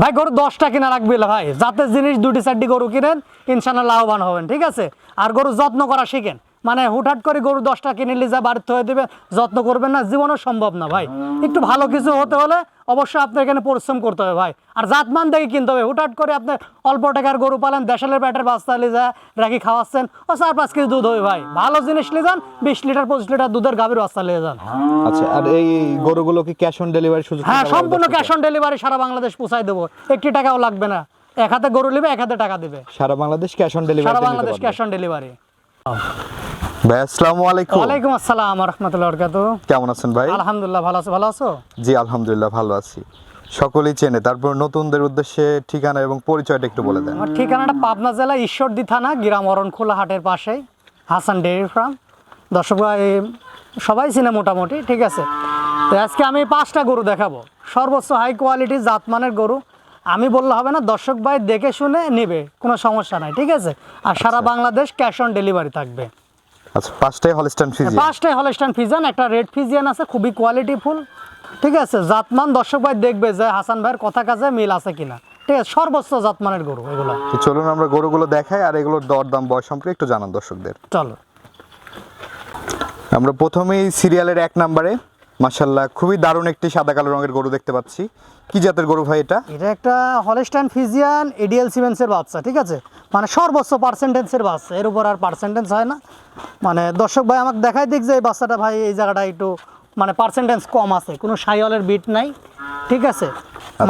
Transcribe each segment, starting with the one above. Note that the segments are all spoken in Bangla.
ভাই, গরু দশটা কিনা রাখবি ভাই। জাতের জিনিস দুটি চারটি গরু কিনেন ইনশাল্লাহ লাভবান হবেন, ঠিক আছে? আর গরু যত্ন করা শিখেন। মানে হুটহাট করে গরু দশটা কিনে যা বাড়িতে হয়ে দেবে যত্ন করবেন না জীবনও সম্ভব না ভাই। একটু ভালো কিছু হতে হলে অবশ্যই আপনার এখানে পরিশ্রম করতে হবে ভাই। আর জাতমান দেখে কিনতে হবে হুটহাট করে আপনি অল্প টাকার গরু পালেন দেশালের ব্যাটের বাস্তা নিয়ে যা রাখি খাওয়াচ্ছেন ও চার পাঁচ কেজি দুধ হবে ভাই। ভালো জিনিস নিয়ে যান বিশ লিটার পঁচিশ লিটার দুধের গাভীর বাস্তা নিয়ে যান। আচ্ছা আর এই গরুগুলো কি ক্যাশ অন ডেলিভারি সুযোগ হ্যাঁ সম্পূর্ণ ক্যাশ অন ডেলিভারি সারা বাংলাদেশ পৌঁছাই দেবো। একটি টাকাও লাগবে না। এক হাতে গরু নেবে এক হাতে টাকা দিবে। সারা বাংলাদেশ ক্যাশ অন ডেলিভারি সারা বাংলাদেশ ক্যাশ অন ডেলিভারি ভাই আসসালামু আলাইকুম। ওয়ালাইকুম আসসালাম রহমতুল্লাহ বরকাত। কেমন আছেন ভাই? আলহামদুলিল্লাহ ভালো আছো ভালো আছো? জি আলহামদুলিল্লাহ ভালো আছি। সকলেই চেনে। তারপর নতুনদের উদ্দেশ্যে ঠিকানা এবং পরিচয়টা একটু বলে দেন। আমার ঠিকানাটা পাবনা জেলা ঈশ্বরদী থানা গ্রাম অরণখোলা হাটের পাশেই হাসান ডেয়ারি ফার্ম। দর্শক ভাই সবাই চিনে মোটামুটি ঠিক আছে? তো আজকে আমি পাঁচটা গরু দেখাবো। সর্বোচ্চ হাই কোয়ালিটি জাতমানের গরু। আমি বললে হবে না দর্শক ভাই দেখে শুনে নেবে কোনো সমস্যা নাই ঠিক আছে? আর সারা বাংলাদেশ ক্যাশ অন ডেলিভারি থাকবে। আচ্ছা পাঁচটাই হলস্টাইন ফিজি পাঁচটাই হলস্টাইন ফিজান একটা রেড ফিজিয়ান আছে খুবই কোয়ালিটি ফুল ঠিক আছে জাতমান দর্শক ভাই দেখবে যে হাসান ভাইয়ের কথা কাজে মিল আছে কিনা। ঠিক আছে সর্বোচ্চ জাতমানের গরু এগুলো। চলুন আমরা গরুগুলো দেখাই আর এগুলোর দরদাম বয়স সম্পর্কে একটু জানান দর্শকদের। চলো। আমরা প্রথমেই সিরিয়ালের এক নম্বরে মাশাল্লাহ খুবই দারুণ একটি সাদা কালো রঙের গরু দেখতে পাচ্ছি। কি জাতের গরু ভাই এটা? এটা একটা হলস্টাইন ফিজিয়ান এডিএল সিমেন্সের বাচ্চা ঠিক আছে? মানে সর্বোচ্চ পার্সেন্টেন্সের বাচ্চা এর উপর আর পার্সেন্টেন্স হয় না। মানে দর্শক ভাই আমাকে দেখাই দিক যে এই বাচ্চাটা ভাই এই জায়গাটা একটু মানে পার্সেন্টেন্স কম আছে কোনো সাইওয়ালের বিট নাই ঠিক আছে?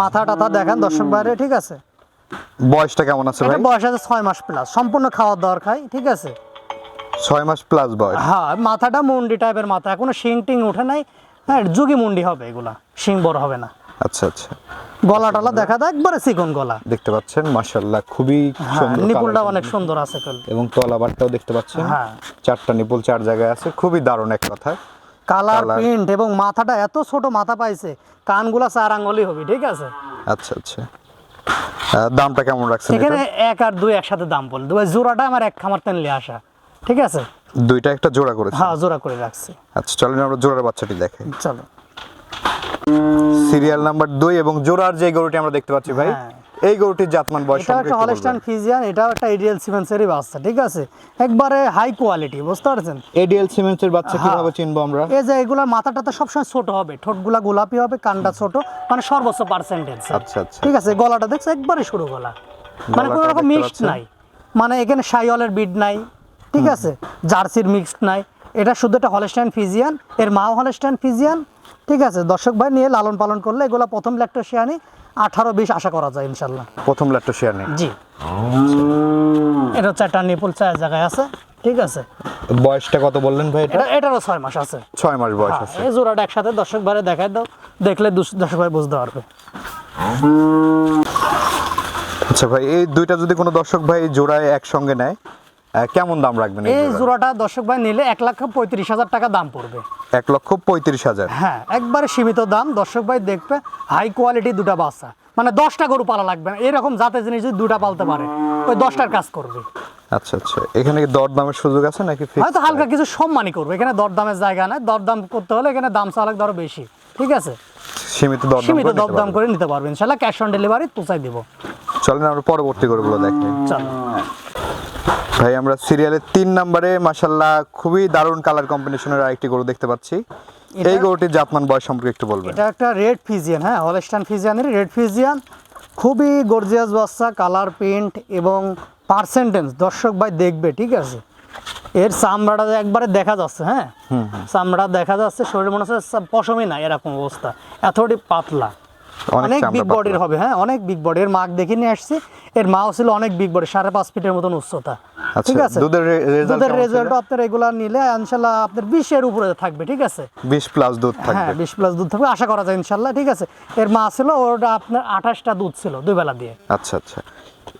মাথা টাথা দেখান দর্শক বাইরে ঠিক আছে? বয়সটা কেমন আছে ভাই? বয়স আছে ছয় মাস প্লাস সম্পূর্ণ খাওয়ার দাওয়ার খাই ঠিক আছে? ছয় মাস প্লাস বয়স। হ্যাঁ মাথাটা মুন্ডি টাইপের মাথা এখনও শিং টিং উঠে নাই। হ্যাঁ যুগি মুন্ডি হবে এগুলা শিং বড় হবে না। আচ্ছা আচ্ছা। গলা টলা দেখা যায় একবারে চিকন গলা। দেখতে পাচ্ছেন মাশাল্লাহ খুবই হ্যাঁ সুন্দর নিপুলটা অনেক সুন্দর আছে কল এবং তলাবারটাও দেখতে পাচ্ছেন হ্যাঁ। চারটা নিপুল চার জায়গায় আছে খুবই দারুণ এক কথায় কালার প্রিন্ট এবং মাথাটা এত ছোট মাথা পাইছে কানগুলা চার আঙ্গুলি হবে ঠিক আছে? আচ্ছা আচ্ছা। দামটা কেমন রাখছেন এখানে এক আর দুই একসাথে দাম বলে। দুই জোড়াটা আমার এক খামার তেনলে আসা। ঠিক আছে? দুইটা একটা জোড়া করে হ্যাঁ জোড়া করে রাখছি। আচ্ছা চলেন আমরা জোড়ার বাচ্চাটি দেখে। চলো। সিরিয়াল নাম্বার দুই এবং জোড়ার যে গরুটি আমরা দেখতে পাচ্ছি ভাই হ্যাঁ। এই গরুটির জাতমান বয়স সম্পর্কে একটা হলস্টাইন। ফিজিয়ান এটাও একটা এডিএল সিমেন্সেরই বাচ্চা ঠিক আছে? একবারে হাই কোয়ালিটি বুঝতে পারছেন? এডিএল সিমেন্সের বাচ্চা হ্যাঁ। কীভাবে চিনবো আমরা? এই যে এগুলা মাথাটা তো সবসময় ছোট হবে ঠোঁটগুলা গোলাপি হবে কানটা ছোট মানে সর্বোচ্চ পার্সেন্টেজ আচ্ছা আচ্ছা। ঠিক আছে গলাটা দেখছ? একবারে সরু গলা। মানে কোনো রকম মিক্সড নাই। মানে এখানে সাইওয়ালের বিড নাই ঠিক আছে? জার্সির মিক্সড নাই। এটা শুধু একটা হলস্টাইন ফিজিয়ান এর মাও হলস্টাইন ফিজিয়ান ঠিক আছে? দর্শক ভাই নিয়ে লালন পালন করলে এগুলো প্রথম ল্যাকটোশিয়ানি আঠারো বিশ আশা করা যায় ইনশাল্লাহ প্রথম ল্যাটটা শেয়ার জি। এটা হচ্ছে একটা নিপুল চায়ের জায়গায় আছে ঠিক আছে? বয়সটা কত বললেন ভাই এটা? এটা এটারও ছয় মাস আছে। ছয় মাস বয়স হ্যাঁ, আছে। এই জোড়াটা একসাথে দর্শক ভাই দেখাই দাও দেখলে দর্শক ভাই বুঝতে পারবে। আচ্ছা ভাই এই দুইটা যদি কোনো দর্শক ভাই জোড়ায় একসঙ্গে নেয় কেমন দাম রাখবেন এই জোড়াটা? দর্শক ভাই নিলে এক লাখ পঁয়ত্রিশ হাজার টাকা দাম পড়বে। এক লক্ষ পঁয়ত্রিশ হাজার? হ্যাঁ একবারে সীমিত দাম। দর্শক ভাই দেখবে হাই কোয়ালিটি দুটা বাচ্চা। মানে দশটা গরু পালা লাগবে না। এরকম জাতের জিনিস যদি দুটা পালতে পারে ওই দশটার কাজ করবে। আচ্ছা আচ্ছা। এখানে কি দর দামের সুযোগ আছে নাকি হয়তো হালকা কিছু সম্মানই করবে। এখানে দরদামের জায়গা নাই। দরদাম করতে হলে এখানে দাম চালাক ধরো বেশি। ঠিক আছে? সীমিত দর সীমিত দরদাম করে নিতে পারবে। ইনশাল্লাহ ক্যাশ অন ডেলিভারি পৌঁছাই দিব। চলেন আমরা পরবর্তী গরুগুলো দেখি। চলো। ভাই আমরা সিরিয়ালের তিন নম্বরে মাসাল্লাহ খুবই দারুণ কালার কম্বিনেশনের আরেকটি গরু দেখতে পাচ্ছি। এই গরুটির জাতমান বয়স সম্পর্কে একটু বলবেন। এটা একটা রেড ফিজিয়ান হ্যাঁ হলস্টান ফিজিয়ানের রেড ফিজিয়ান খুবই গর্জিয়াস বাচ্চা কালার প্রিন্ট এবং পার্সেন্টেন্স দর্শক ভাই দেখবে ঠিক আছে? এর চামড়াটা একবারে দেখা যাচ্ছে হ্যাঁ? চামড়া দেখা যাচ্ছে শরীর মনে হচ্ছে পশমই না এরকম অবস্থা। এতটি পাতলা। অনেক বিগ বডির হবে হ্যাঁ অনেক বিগ বডি এর মাক দেখে নিয়ে আসছি। এর মাও ছিল অনেক বিগ বডি সাড়ে পাঁচ ফিটের মতন উচ্চতা। আচ্ছা, ঠিক আছে? দুধের দুধের রেজাল্ট আপনার এগুলা নিলে ইনশাল্লাহ আপনার বিশের উপরে থাকবে ঠিক আছে? বিশ প্লাস দুধ থাকবে। হ্যাঁ থাকবে বিশ প্লাস দুধ থাকবে আশা করা যায় ইনশাল্লাহ ঠিক আছে? এর মা ছিল ওটা আপনার আঠাশটা দুধ ছিল দুই বেলা দিয়ে। আচ্ছা আচ্ছা।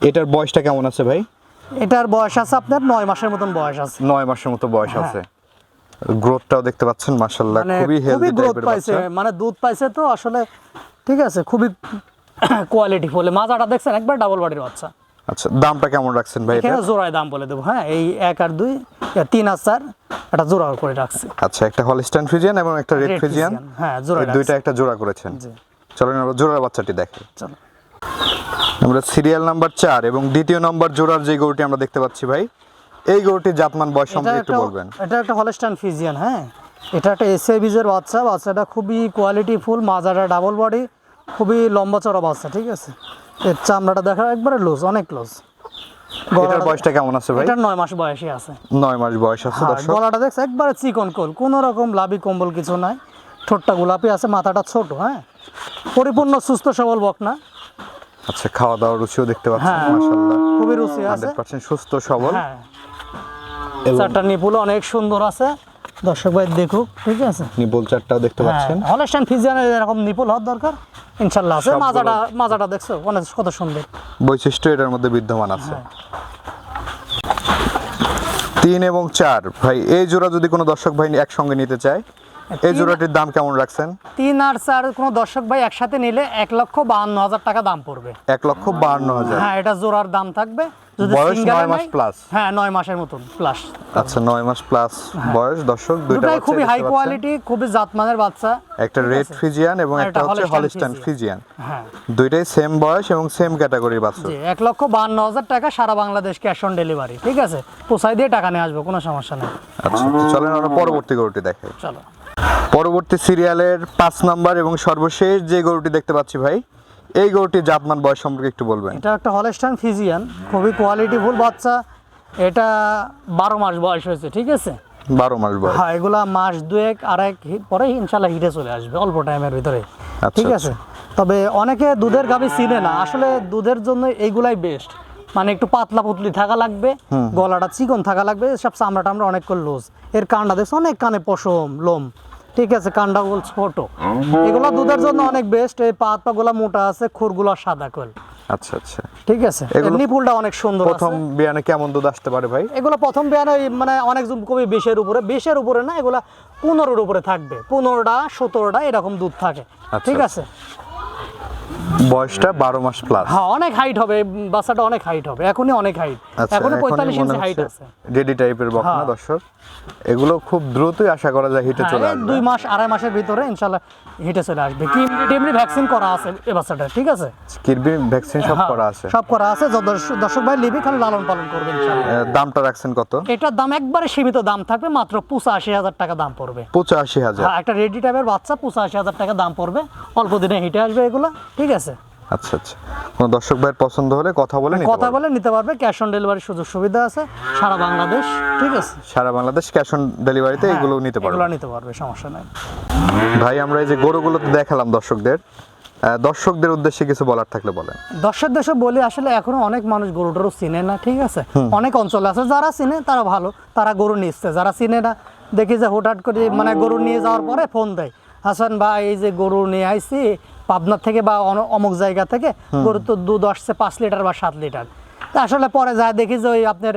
এটার বয়সটা কেমন আছে ভাই? এটার বয়স আছে আপনার নয় মাসের মতন বয়স আছে। নয় মাসের মতো বয়স আছে। গ্রোথটাও দেখতে পাচ্ছেন মাশাল্লাহ হ্যাঁ। মানে খুবই হেলদি টাইপের মানে দুধ পাইছে তো আসলে ঠিক আছে খুবই কোয়ালিটি ফুলে। মাজাটা দেখছেন একবার ডাবল বডির বাচ্চা। আচ্ছা দামটা কেমন রাখছেন ভাই এটা? জোড়ায় দাম বলে দেবো হ্যাঁ এই এক আর দুই তিন আর চার একটা জোড়া করে রাখছি। আচ্ছা একটা হলস্টাইন ফিজিয়ান এবং একটা রেড Fijian, হ্যাঁ, জোড়া দুইটা একটা জোড়া করেছেন। চলেন আমরা জোড়ার বাচ্চাটি দেখি। চলো। আমরা সিরিয়াল নাম্বার চার এবং দ্বিতীয় নম্বর জোড়ার যে গরুটি আমরা দেখতে পাচ্ছি ভাই এই গরুটির জাতমান বয়স এটা সম্পর্কে একটু বলবেন। এটা একটা হলস্টাইন ফিজিয়ান হ্যাঁ। এটা একটা এসএ বিজের বাচ্চা বাচ্চাটা খুবই কোয়ালিটি ফুল মাজাটা ডাবল বডি খুবই লম্বা চড়া বাচ্চা ঠিক আছে? এর চামড়াটা দেখা একবারে লুজ অনেক লুজ এটার বয়সটা কেমন আছে ভাই? এটা নয় মাস বয়সী আছে। নয় মাস বয়স আছে হ্যাঁ, দর্শক। গলাটা দেখছে একবারে চিকন কোল কোনো রকম লাভি কম্বল কিছু নাই। ঠোঁটটা গোলাপি আছে মাথাটা ছোট হ্যাঁ? পরিপূর্ণ সুস্থ সবল বক না আচ্ছা খাওয়া দাওয়ার রুচিও দেখতে পাচ্ছেন হ্যাঁ। মাশাআল্লাহ। খুবই রুচি আছে। হান্ড্রেড পার্সেন্ট সুস্থ সবল। হ্যাঁ। চারটা নিপুল অনেক সুন্দর আছে। দর্শক ভাই দেখুক ঠিক আছে? নিপল চারটাও দেখতে হ্যাঁ পাচ্ছেন। হলস্টাইন ফিজিয়ানের এরকম নিপুল হওয়ার দরকার? ইনশাল্লাহ আছে। মাজাটা মাজাটা দেখছ? অনেক কত সুন্দর। বৈশিষ্ট্য এটার মধ্যে বিদ্যমান আছে। হ্যাঁ। তিন এবং চার। ভাই এই জোড়া যদি কোনো দর্শক ভাই একসঙ্গে নিতে চায় এই জোড়াটির দাম কেমন রাখছেন? তিন আর চার কোনো দর্শক ভাই একসাথে নিলে এক লক্ষ বাহান্ন হাজার টাকা দাম পড়বে। এক লক্ষ বাহান্ন হাজার। হ্যাঁ এটা জোড়ার দাম থাকবে। বয়স নয় মাস নেয়- হ্যাঁ নয় মাসের মতন প্লাস আচ্ছা নয় মাস প্লাস বয়স দর্শক দুইটা খুবই হাই কোয়ালিটি খুবই জাতমানের বাচ্চা। একটা রেড ফিজিয়ান এবং একটা একটা হচ্ছে হলিস্টান ফিজিয়ান হ্যাঁ। দুইটাই সেম বয়স এবং সেম ক্যাটাগরির বাচ্চা। এক লক্ষ বাহান্ন হাজার টাকা সারা বাংলাদেশ ক্যাশ অন ডেলিভারি ঠিক আছে? দিয়ে টাকা নিয়ে আসব কোনো সমস্যা নেই। আচ্ছা চলেন আমরা পরবর্তী গরুটি দেখাই। চলো। পরবর্তী সিরিয়ালের পাঁচ নাম্বার এবং সর্বশেষ যে গরুটি দেখতে পাচ্ছি ভাই এই গরুটির জাতমান বয়স সম্পর্কে একটু বলবেন। এটা একটা হলস্টাইন ফিজিয়ান খুবই কোয়ালিটি ফুল বাচ্চা। এটা বারো মাস বয়স হয়েছে ঠিক আছে? বারো মাস বয়স। হ্যাঁ এগুলা মাস দুয়েক হি- পরে ইনশাল্লাহ হিটে চলে আসবে অল্প টাইমের ভিতরে। আচ্ছা, ঠিক আচ্ছা। আছে? তবে অনেকে দুধের গাভি চিনে না। আসলে দুধের জন্য এইগুলাই বেস্ট মানে একটু পাতলা পুতলি থাকা লাগবে গলাটা চিকন থাকা লাগবে সব চামড়া টামড়া অনেক করে লুজ এর কানটা দেখছ অনেক কানে পশম লোম। ঠিক আছে কান্ডা গোল ছোট এগুলো দুধের জন্য অনেক বেস্ট এই পাত পা গুলা মোটা আছে খুরগুলো সাদা কোল আচ্ছা আচ্ছা। ঠিক আছে এমনি ফুলটা অনেক সুন্দর প্রথম বিয়ানে কেমন দুধ আসতে পারে ভাই? এগুলো প্রথম বিয়ানে মানে অনেক কবি বিশের উপরে বিশের উপরে না এগুলা পনেরোর উপরে থাকবে। পনেরোটা সতেরোটা এরকম দুধ থাকে। আচ্ছা, ঠিক আচ্ছা। আছে। বয়সটা বারো মাস প্লাস হ্যাঁ অনেক হাইট হবে বাচ্চাটা অনেক হাইট হবে এখনই অনেক হাইট আচ্ছা পঁয়তাল্লিশ ইঞ্চি হাইট আছে। ডেডি টাইপের বকনা হ্যাঁ। দর্শক। এগুলো খুব দ্রুতই আশা করা যায় হিটে হ্যাঁ, চলে আসবে। দুই মাস আড়াই মাসের ভিতরে হিটে চলে আসবে। কি টিমরি ভ্যাকসিন করা আছে এই বাচ্চাটা ঠিক আছে? কিরবি ভ্যাকসিন সব হ্যাঁ, করা আছে। সব করা আছে। দর্শক- ভাই লিবি খালি লালন পালন করবে দামটা রাখছেন কত? এটার দাম একবারে সীমিত দাম থাকবে মাত্র পঁচাশি হাজার টাকা দাম পড়বে। পঁচাশি হাজার। একটা রেডি টাইপের বাচ্চা পঁচাশি হাজার টাকা দাম পড়বে। অল্প দিনে হিটে আসবে এগুলো ঠিক আছে? আচ্ছা আচ্ছা। কোনো দর্শক ভাইয়ের পছন্দ হলে কথা বলে কথা বলে নিতে পারবে ক্যাশ অন ডেলিভারির সুযোগ সুবিধা আছে সারা বাংলাদেশ ঠিক আছে? সারা বাংলাদেশ ক্যাশ অন ডেলিভারিতে এগুলো নিতে এগুলো নিতে পারবে সমস্যা নেই। ভাই আমরা এই যে গরুগুলো তো দেখালাম দর্শকদের। দর্শকদের উদ্দেশ্যে কিছু বলার থাকলে বলেন। দর্শক দেশে বলি আসলে এখনও অনেক মানুষ গরু টরু চিনে না ঠিক আছে? অনেক অঞ্চলে আছে যারা চিনে তারা ভালো তারা গরু নিচ্ছে। যারা চিনে না দেখি যে হুটহাট করে মানে গরু নিয়ে যাওয়ার পরে ফোন দেয়। হাসান ভাই এই যে গরু নিয়ে আইছি পাবনা থেকে বা অমুক জায়গা থেকে গরু তো দুধ আসছে পাঁচ লিটার বা সাত লিটার। তা আসলে পরে যায় দেখি যে ওই আপনার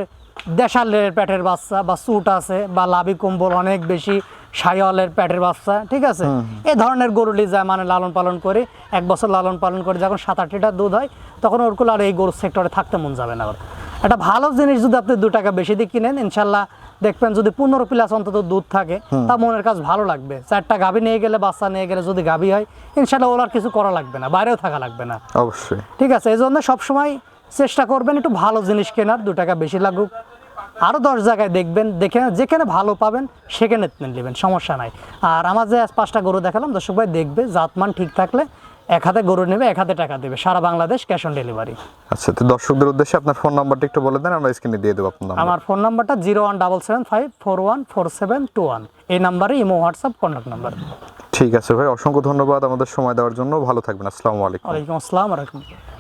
দেশালের পেটের বাচ্চা বা সুট আছে বা লাভি কম্বল অনেক বেশি সাইওয়ালের পেটের বাচ্চা ঠিক আছে? এই ধরনের গরু নিয়ে যায় মানে লালন পালন করে এক বছর লালন পালন করে যখন সাত আট লিটার দুধ হয় তখন ওরগুলো আর এই গরুর সেক্টরে থাকতে মন যাবে না ওর। একটা ভালো জিনিস যদি আপনি দু টাকা বেশি দিয়ে কিনেন ইনশাল্লাহ দেখবেন যদি পনেরো প্লাস অন্তত দুধ থাকে তা মনের কাজ ভালো লাগবে। চারটা গাভী নিয়ে গেলে বাচ্চা নিয়ে গেলে যদি গাভী হয় ইনশাল্লাহ ওর আর কিছু করা লাগবে না বাইরেও থাকা লাগবে না। অবশ্যই। ঠিক আছে এই জন্য সবসময় চেষ্টা করবেন একটু ভালো জিনিস কেনার দু টাকা বেশি লাগুক। আরও দশ জায়গায় দেখবেন দেখে যেখানে ভালো পাবেন সেখানে নেবেন সমস্যা নাই। আর আমার যে পাঁচটা গরু দেখালাম দর্শক ভাই দেখবে জাতমান ঠিক থাকলে এক হাতে গরু নেবে এক হাতে টাকা দেবে। সারা বাংলাদেশ ক্যাশ অন ডেলিভারি আচ্ছা তো দর্শকদের উদ্দেশ্যে আপনার ফোন নাম্বারটা একটু বলে দেন আমরা স্ক্রিনে দিয়ে দেবো আপনার আমার ফোন নাম্বারটা zero one double seven five four one four seven two one এই নাম্বারে ইমো হোয়াটসঅ্যাপ কন্ট্যাক্ট নাম্বার ঠিক আছে ভাই অসংখ্য ধন্যবাদ আমাদের সময় দেওয়ার জন্য। ভালো থাকবেন আসসালামু আলাইকুম। ওয়ালাইকুম আসসালাম রহমতুল্লাহ।